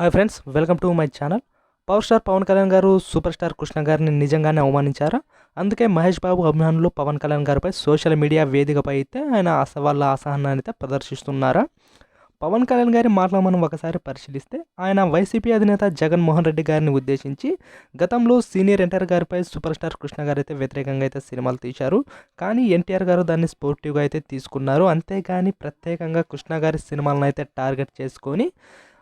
Hi friends welcome to my channel power star Pawan Kalyan garu super star Krishna గారిని నిజంగానే అవమానించారా? అందుకే మహేష్ బాబు అభిమానులు పవన్ కళ్యాణ్ గారిపై సోషల్ మీడియా వేదికపై అయితే ఆయన వాళ్ళ అసహనాన్ని అయితే ప్రదర్శిస్తున్నారా? పవన్ కళ్యాణ్ గారి మాటలు మనం ఒకసారి పరిశీలిస్తే ఆయన వైసీపీ అధినేత జగన్మోహన్ రెడ్డి గారిని ఉద్దేశించి గతంలో సీనియర్ ఎన్టీఆర్ గారిపై సూపర్ స్టార్ కృష్ణ గారు అయితే వ్యతిరేకంగా అయితే సినిమాలు తీశారు. కానీ ఎన్టీఆర్ గారు దాన్ని స్పోర్టివ్గా అయితే తీసుకున్నారు. అంతేగాని ప్రత్యేకంగా కృష్ణ గారి సినిమాలను అయితే టార్గెట్ చేసుకొని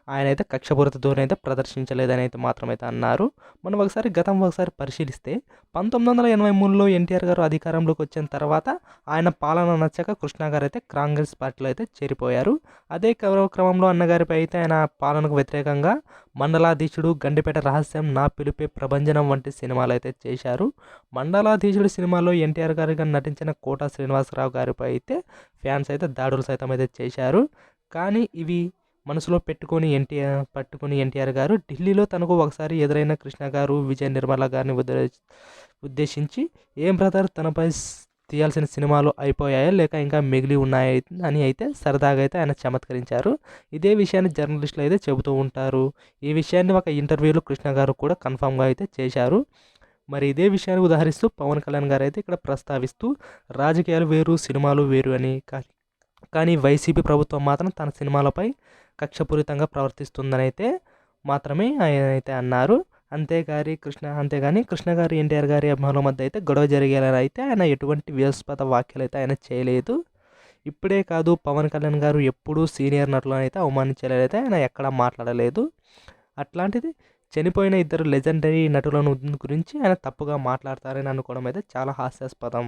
ఆయన అయితే కక్షపూరిత ధోరణి అయితే ప్రదర్శించలేదని అయితే మాత్రమైతే అన్నారు. మనం ఒకసారి గతం ఒకసారి పరిశీలిస్తే పంతొమ్మిది వందల ఎనభై మూడులో ఎన్టీఆర్ గారు అధికారంలోకి వచ్చిన తర్వాత ఆయన పాలన నచ్చక కృష్ణ గారు అయితే కాంగ్రెస్ పార్టీలో అయితే చేరిపోయారు. అదే క్రమంలో అన్నగారిపై అయితే ఆయన పాలనకు వ్యతిరేకంగా మండలాధీశుడు గండిపేట రహస్యం నా పిలిపే ప్రభంజనం వంటి సినిమాలు అయితే చేశారు. మండలాధీశుడు సినిమాలో ఎన్టీఆర్ గారిగా నటించిన కోట శ్రీనివాసరావు గారిపై అయితే ఫ్యాన్స్ అయితే దాడులు సైతం అయితే చేశారు. కానీ ఇవి మనసులో పెట్టుకొని ఎన్టీఆర్ పట్టుకొని ఎన్టీఆర్ గారు ఢిల్లీలో తనకు ఒకసారి ఎదురైన కృష్ణ గారు విజయ నిర్మల గారిని ఉద్దేశించి ఏం బ్రదర్ తనపై తీయాల్సిన సినిమాలు అయిపోయాయా లేక ఇంకా మిగిలి ఉన్నాయి అని అయితే సరదాగా అయితే ఆయన చమత్కరించారు. ఇదే విషయాన్ని జర్నలిస్టులు అయితే చెబుతూ ఉంటారు. ఈ విషయాన్ని ఒక ఇంటర్వ్యూలో కృష్ణ గారు కూడా కన్ఫామ్గా అయితే చేశారు. మరి ఇదే విషయాన్ని ఉదాహరిస్తూ పవన్ కళ్యాణ్ గారు అయితే ఇక్కడ ప్రస్తావిస్తూ రాజకీయాలు వేరు సినిమాలు వేరు అని కానీ వైసీపీ ప్రభుత్వం మాత్రం తన సినిమాలపై కక్షపూరితంగా ప్రవర్తిస్తుందనైతే మాత్రమే ఆయన అయితే అన్నారు. అంతేగాని కృష్ణ అంతేగాని కృష్ణ గారి ఎన్టీఆర్ గారి అభిమానుల మధ్య అయితే గొడవ జరిగేలా అయితే ఆయన ఎటువంటి వ్యవస్థత వ్యాఖ్యలు అయితే ఆయన చేయలేదు. ఇప్పుడే కాదు పవన్ కళ్యాణ్ గారు ఎప్పుడూ సీనియర్ నటులను అయితే అవమానించలేదైతే ఆయన ఎక్కడా మాట్లాడలేదు. అట్లాంటిది చనిపోయిన ఇద్దరు లెజెండరీ నటులను గురించి ఆయన తప్పుగా మాట్లాడతారని అనుకోవడం అయితే చాలా హాస్యాస్పదం.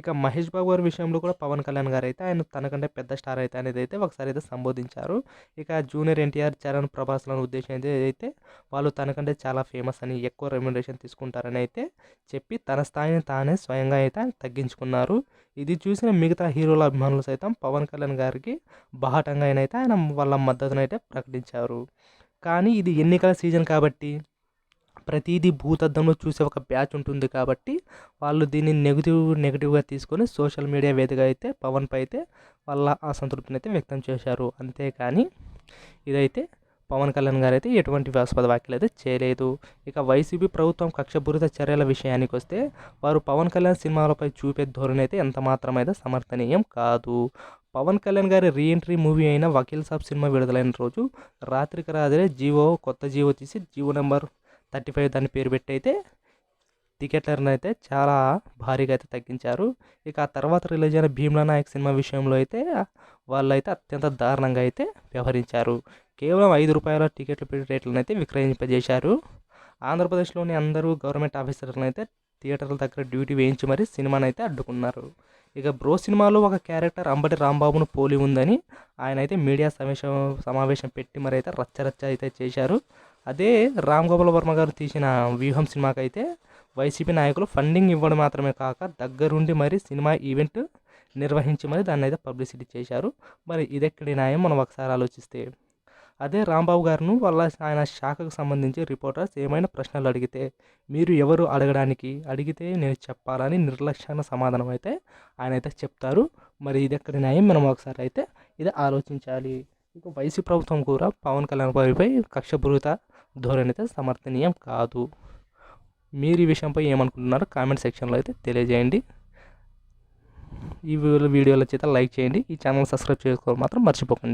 ఇక మహేష్ బాబు గారి విషయంలో కూడా పవన్ కళ్యాణ్ గారు అయితే ఆయన తనకంటే పెద్ద స్టార్ అయితే అనేది అయితే ఒకసారి అయితే సంబోధించారు. ఇక జూనియర్ ఎన్టీఆర్ చరణ్ ప్రభాస్లను ఉద్దేశం అయితే వాళ్ళు తనకంటే చాలా ఫేమస్ అని ఎక్కువ రెమ్యునరేషన్ తీసుకుంటారని అయితే చెప్పి తన స్థాయిని తానే స్వయంగా అయితే ఆయన తగ్గించుకున్నారు. ఇది చూసిన మిగతా హీరోల అభిమానులు సైతం పవన్ కళ్యాణ్ గారికి బాహటంగా అయితే ఆయన వాళ్ళ మద్దతునైతే ప్రకటించారు. కానీ ఇది ఎన్నికల సీజన్ కాబట్టి ప్రతిదీ భూతద్దంలో చూసే ఒక బ్యాచ్ ఉంటుంది కాబట్టి వాళ్ళు దీన్ని నెగిటివ్ నెగిటివ్గా తీసుకొని సోషల్ మీడియా వేదిక అయితే పవన్పై అయితే వాళ్ళ అసంతృప్తిని అయితే వ్యక్తం చేశారు. అంతేకాని ఇదైతే పవన్ కళ్యాణ్ గారు అయితే ఎటువంటి వ్యాస్పద వ్యాఖ్యలు అయితే చేయలేదు. ఇక వైసీపీ ప్రభుత్వం కక్షపూరిత చర్యల విషయానికి వస్తే వారు పవన్ కళ్యాణ్ సినిమాలపై చూపే ధోరణి అయితే ఎంత మాత్రమైతే సమర్థనీయం కాదు. పవన్ కళ్యాణ్ గారి రీఎంట్రీ మూవీ అయిన వకీల్ సాబ్ సినిమా విడుదలైన రోజు రాత్రికి రాత్రే జివో కొత్త జివో తీసి జివో నెంబర్ థర్టీ ఫైవ్ దాని పేరు పెట్టి అయితే టికెట్లను అయితే చాలా భారీగా అయితే తగ్గించారు. ఇక ఆ తర్వాత రిలీజ్ అయిన భీమ్లా నాయక్ సినిమా విషయంలో అయితే వాళ్ళు అయితే అత్యంత దారుణంగా అయితే వ్యవహరించారు. కేవలం ఐదు రూపాయల టికెట్లు పెట్టి రేట్లను అయితే విక్రయింపజేశారు. ఆంధ్రప్రదేశ్లోని అందరూ గవర్నమెంట్ ఆఫీసర్లను అయితే థియేటర్ల దగ్గర డ్యూటీ వేయించి మరీ సినిమాని అయితే అడ్డుకున్నారు. ఇక బ్రో సినిమాలో ఒక క్యారెక్టర్ అంబటి రాంబాబును పోలి ఉందని ఆయన అయితే మీడియా సమావేశం సమావేశం పెట్టి మరి అయితే రచ్చరచ్చ అయితే చేశారు. అదే రామ్ గోపాల్ వర్మ గారు తీసిన వ్యూహం సినిమాకైతే వైసీపీ నాయకులు ఫండింగ్ ఇవ్వడం మాత్రమే కాక దగ్గరుండి మరి సినిమా ఈవెంట్ నిర్వహించి మరి దాన్ని అయితే పబ్లిసిటీ చేశారు. మరి ఇదెక్కడి న్యాయం? మనం ఒకసారి ఆలోచిస్తే అదే రాంబాబు గారును వాళ్ళ ఆయన శాఖకు సంబంధించి రిపోర్టర్స్ ఏమైనా ప్రశ్నలు అడిగితే మీరు ఎవరు అడగడానికి? అడిగితే నేను చెప్పాలని నిర్లక్ష్యాన సమాధానం అయితే ఆయన అయితే చెప్తారు. మరి ఇది ఎక్కడ న్యాయం? మనం ఒకసారి అయితే ఇది ఆలోచించాలి. ఇక వైసీ ప్రభుత్వం కూడా పవన్ కళ్యాణ్ గారిపై కక్షపూరిత ధోరణి అయితే సమర్థనీయం కాదు. మీరు ఈ విషయంపై ఏమనుకుంటున్నారో కామెంట్ సెక్షన్లో అయితే తెలియజేయండి. ఈ వీడియోలో చేత లైక్ చేయండి. ఈ ఛానల్ సబ్స్క్రైబ్ చేసుకోవాలి మాత్రం మర్చిపోకండి.